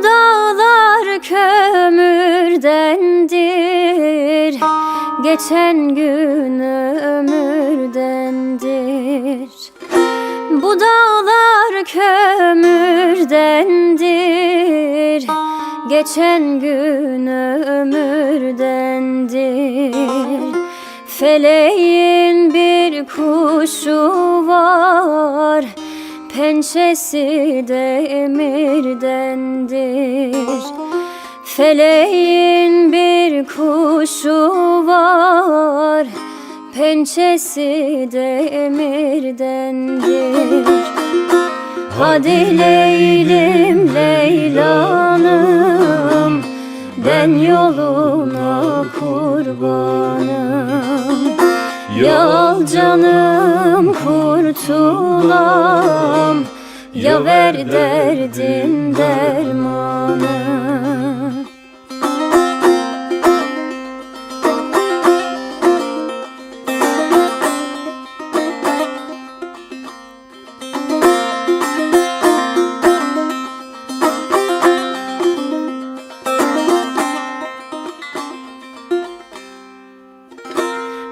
Bu dağlar kömürdendir. Geçen gün ömürdendir. Bu dağlar kömürdendir. Geçen gün ömürdendir. Feleğin bir kuşu var. Pençesi demirdendir Feleğin bir kuşu var Pençesi demirdendir Hadi Leylim Leylanım Ben yoluna kurbanım. Yal canım kurtulam. Ya ver derdin dermanı.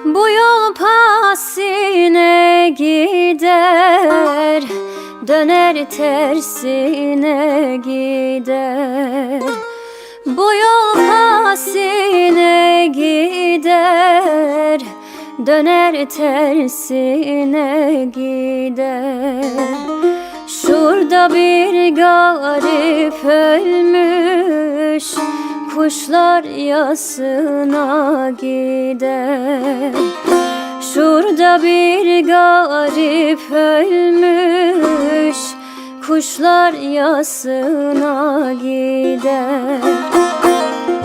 Bu yol pasine gider Döner tersine gider. Bu yol pasine gider Döner tersine gider. Şurada bir garip ölmüş Kuşlar yasına gider Şurada bir garip ölmüş Kuşlar yasına gider.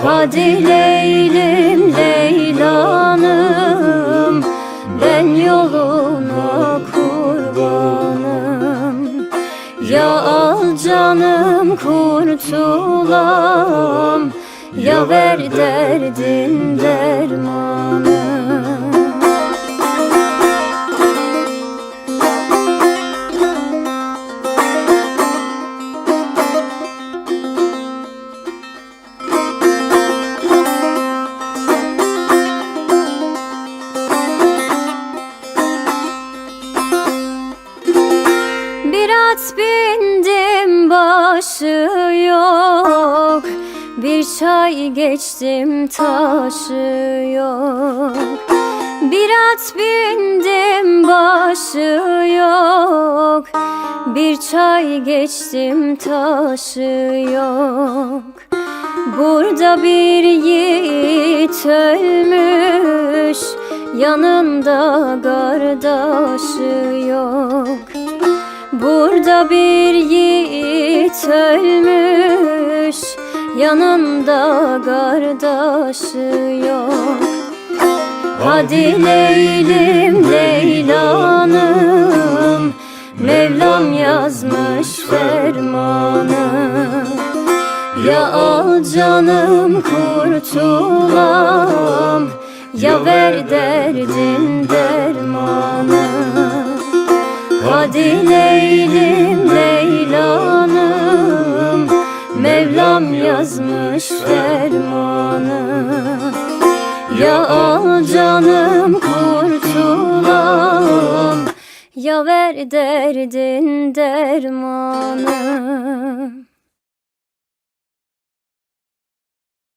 Hadi Leylim Leylanım Ben yoluna kurbanım. Ya al canım kurtulam Ya ver derdin dermanı başı yok. Bir çay geçtim taşı yok. Bir at bindim başı yok. Bir çay geçtim taşı yok. Burada bir yiğit ölmüş. Yanında kardeşi yok Burada bir yiğit ölmüş Yanında kardeşi yok. Hadi Leylim Leylanım Mevlam yazmış fermanı. Ya al canım kurtulam Ya ver derdin dermanı Hadi Leylanım. Mevlam yazmış fermanı Ya al canım kurtulam Ya ver derdin dermanı